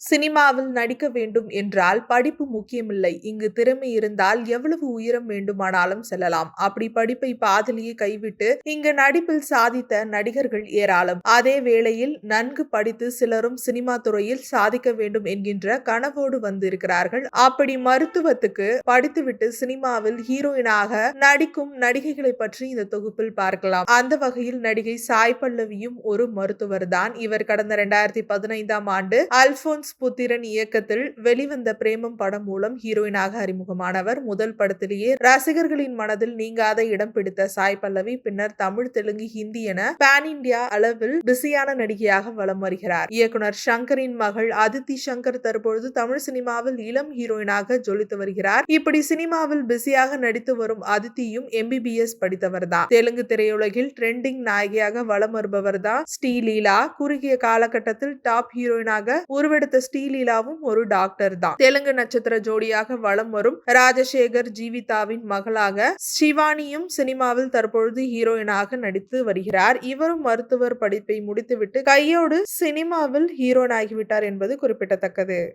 சினிமாவில் நடிக்க வேண்டும் என்றால் படிப்பு முக்கியமில்லை. இங்கு திறமை இருந்தால் எவ்வளவு உயரம் வேண்டுமானாலும் செல்லலாம். அப்படி படிப்பை பாதிலேயே கைவிட்டு இங்கு நடிப்பில் சாதித்த நடிகர்கள் ஏராளம். அதே வேளையில் நன்கு படித்து சிலரும் சினிமா துறையில் சாதிக்க வேண்டும் என்கின்ற கனவோடு வந்திருக்கிறார்கள். அப்படி மருத்துவத்துக்கு படித்துவிட்டு சினிமாவில் ஹீரோயினாக நடிக்கும் நடிகைகளை பற்றி இந்த தொகுப்பில் பார்க்கலாம். அந்த வகையில் நடிகை சாய் பல்லவியும் ஒரு மருத்துவர் தான் இவர் கடந்த இரண்டாயிரத்தி பதினைந்தாம் ஆண்டு அல்போன்ஸ் புத்திரன் இயக்கத்தில் வெளிவந்த பிரேமம் படம் மூலம் ஹீரோயினாக அறிமுகமானவர். முதல் படத்திலேயே ரசிகர்களின் மனதில் நீங்காத இடம் பிடித்த சாய் பல்லவி பின்னர் தமிழ் தெலுங்கு ஹிந்தி என பேன் இந்தியா அளவில் பிஸியான நடிகையாக வலம் வருகிறார். இயக்குனர் சங்கரின் மகள் அதித்தி சங்கர் தற்பொழுது தமிழ் சினிமாவில் இளம் ஹீரோயினாக ஜொலித்து வருகிறார். இப்படி சினிமாவில் பிஸியாக நடித்து வரும் அதித்தியும் எம்பிபிஎஸ் படித்தவர் தான் தெலுங்கு திரையுலகில் ட்ரெண்டிங் நாயகியாக வலம் வருபவர் தான் ஸ்ரீலீலா. குறுகிய காலகட்டத்தில் டாப் ஹீரோயினாக உருவெடுத்த ஸ்ரீலீலாவும் ஒரு டாக்டர் தான். தெலுங்கு நட்சத்திர ஜோடியாக வலம் வரும் ராஜசேகர் ஜீவிதாவின் மகளாக சிவானியும் சினிமாவில் தற்பொழுது ஹீரோயினாக நடித்து வருகிறார். இவரும் மருத்துவர் படிப்பை முடித்துவிட்டு கையோடு சினிமாவில் ஹீரோயின் ஆகிவிட்டார் என்பது குறிப்பிடத்தக்கது.